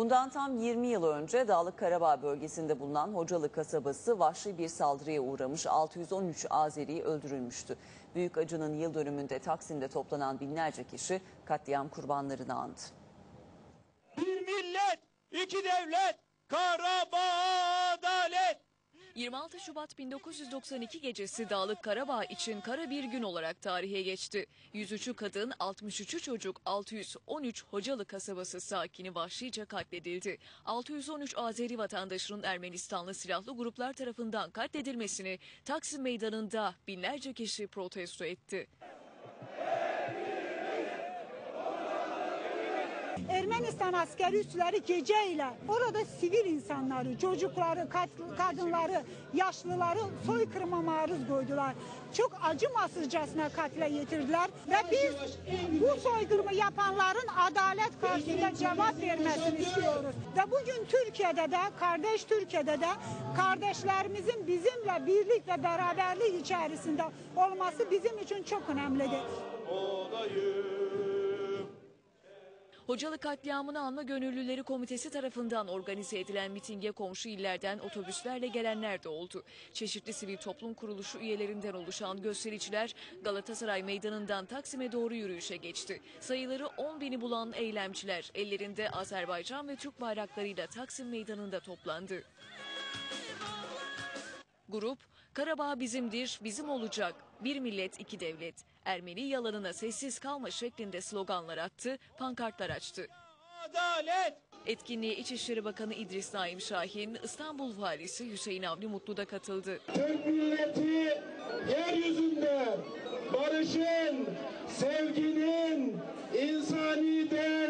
Bundan tam 20 yıl önce Dağlık Karabağ bölgesinde bulunan Hocalı kasabası vahşi bir saldırıya uğramış 613 Azeri öldürülmüştü. Büyük acının yıl dönümünde Taksim'de toplanan binlerce kişi katliam kurbanlarını andı. Bir millet, iki devlet, Karabağ. 26 Şubat 1992 gecesi Dağlık Karabağ için kara bir gün olarak tarihe geçti. 103'ü kadın, 63'ü çocuk, 613 Hocalı kasabası sakini vahşice katledildi. 613 Azeri vatandaşının Ermenistanlı silahlı gruplar tarafından katledilmesini Taksim Meydanı'nda binlerce kişi protesto etti. Ermenistan askeri üsleri geceyle orada sivil insanları, çocukları, kadınları, yaşlıları soykırıma maruz koydular. Çok acımasızcasına katle getirdiler ve biz bu soykırımı yapanların adalet karşısında cevap vermesini istiyoruz. Ve bugün Türkiye'de de, kardeş Türkiye'de de kardeşlerimizin bizimle birlik ve beraberlik içerisinde olması bizim için çok önemlidir. Hocalı katliamını anma gönüllüleri komitesi tarafından organize edilen mitinge komşu illerden otobüslerle gelenler de oldu. Çeşitli sivil toplum kuruluşu üyelerinden oluşan göstericiler Galatasaray Meydanı'ndan Taksim'e doğru yürüyüşe geçti. Sayıları 10 bini bulan eylemciler ellerinde Azerbaycan ve Türk bayraklarıyla Taksim Meydanı'nda toplandı. Grup, Karabağ bizimdir, bizim olacak. Bir millet, iki devlet. Ermeni yalanına sessiz kalma şeklinde sloganlar attı, pankartlar açtı. Adalet. Etkinliğe İçişleri Bakanı İdris Naim Şahin, İstanbul Valisi Hüseyin Avni Mutlu da katıldı. Türk milleti yeryüzünde barışın, sevginin, insani değerlerin sadece sigortası